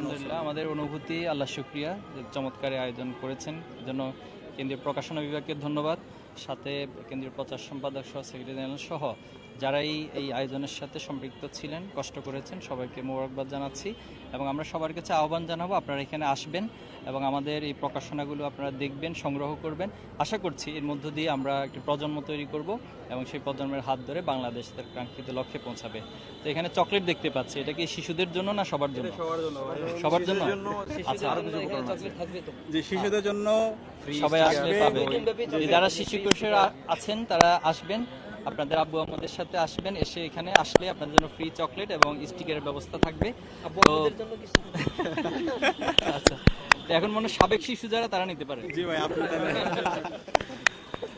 আলহামদুলিল্লাহ আমাদের অনুভূতি আল্লাহ শুক্রিয়া চমৎকারে আয়োজন করেছেন। জন্য কেন্দ্রীয় প্রকাশনা বিভাগকে ধন্যবাদ। সাথে কেন্দ্রীয় প্রচার সম্পাদক সহ সেক্রেটারি জেনারেল সহ যারাই এই আয়োজনের সাথে সম্পৃক্ত ছিলেন কষ্ট করেছেন সবাইকে মোবারকবাদ জানাচ্ছি এবং আমরা সবার কাছে আহ্বান জানাব আপনারা এখানে আসবেন এবং আমাদের এই প্রকাশনাগুলো আপনারা দেখবেন সংগ্রহ করবেন। আশা করছি এর মধ্য দিয়ে আমরা একটি প্রজন্ম তৈরি করব এবং সেই প্রজন্মের হাত ধরে বাংলাদেশ তার কাঙ্ক্ষিত লক্ষ্যে পৌঁছাবে। তো এখানে চকলেট দেখতে পাচ্ছি এটা কি শিশুদের জন্য না সবার জন্য? সবার জন্য আচ্ছা। শিশুদের জন্য সবাই আসলে পাবে। যারা শিশু কিশোর আছেন তারা আসবেন। আপনাদের আব্বু আমাদের সাথে আসবেন এসে এখানে আসলে আপনাদের জন্য ফ্রি চকলেট এবং স্টিকারের ব্যবস্থা থাকবে। আচ্ছা এখন মনে সাবেক শিশু যারা তারা নিতে পারে। জি ভাই আপনি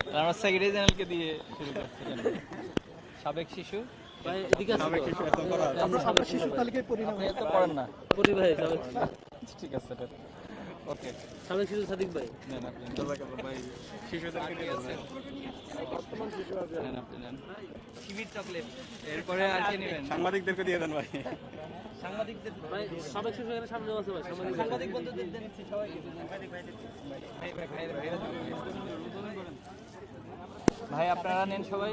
তাহলে আমরা সেক্রেটারি জেনারেলকে দিয়ে শুরু করছি। সাবেক শিশু? ঠিক আছে ওকে। সাবেক শিশু সাদিক ভাই। শিশুদেরকে আপনি নেন। চকলেট। এরপরে আর কি নেবেন? সাংবাদিকদেরকে দিয়ে দেন ভাই। সাংবাদিকদের ভাই সাবেক শিশু এখানে সামনে আছে ভাই সাংবাদিক ভাই। সাংবাদিক ভাই আপনারা নেন সবাই।